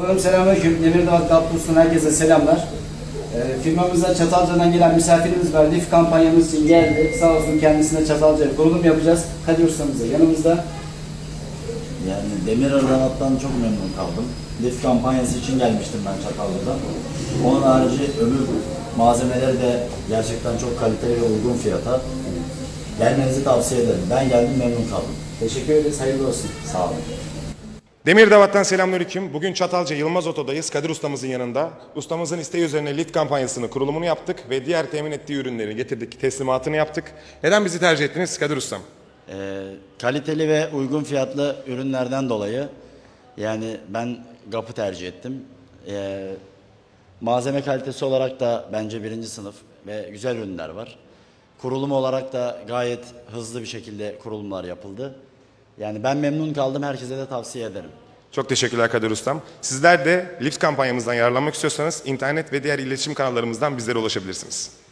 Hanım selamünaleyküm. Demirdağ Kaplusu'ndan herkese selamlar. Ee, firmamıza Çatalca'dan gelen misafirimiz var. Lif kampanyamız için geldi. Sağ olsun kendisine Çatalca'ya kurulum yapacağız. Kadir ustamız da yanımızda. Yani demir aralattan çok memnun kaldım. Lif kampanyası için gelmiştim ben Çatalca'dan. Onun harici öbür malzemeleri de gerçekten çok kaliteli ve uygun fiyata. Gelmenizi tavsiye ederim. Ben geldim memnun kaldım. Teşekkür ederiz. Hayırlı olsun. Sağ olun. Demirdavat'tan selamünaleyküm. Bugün Çatalca Yılmaz Oto'dayız. Kadir ustamızın yanında. Ustamızın isteği üzerine lift kampanyasını kurulumunu yaptık ve diğer temin ettiği ürünleri getirdik, teslimatını yaptık. Neden bizi tercih ettiniz Kadir ustam? Ee, kaliteli ve uygun fiyatlı ürünlerden dolayı yani ben GAP'ı tercih ettim. Ee, malzeme kalitesi olarak da bence birinci sınıf ve güzel ürünler var. Kurulum olarak da gayet hızlı bir şekilde kurulumlar yapıldı. Yani ben memnun kaldım, herkese de tavsiye ederim. Çok teşekkürler Kadir ustam. Sizler de lift kampanyamızdan yararlanmak istiyorsanız internet ve diğer iletişim kanallarımızdan bizlere ulaşabilirsiniz.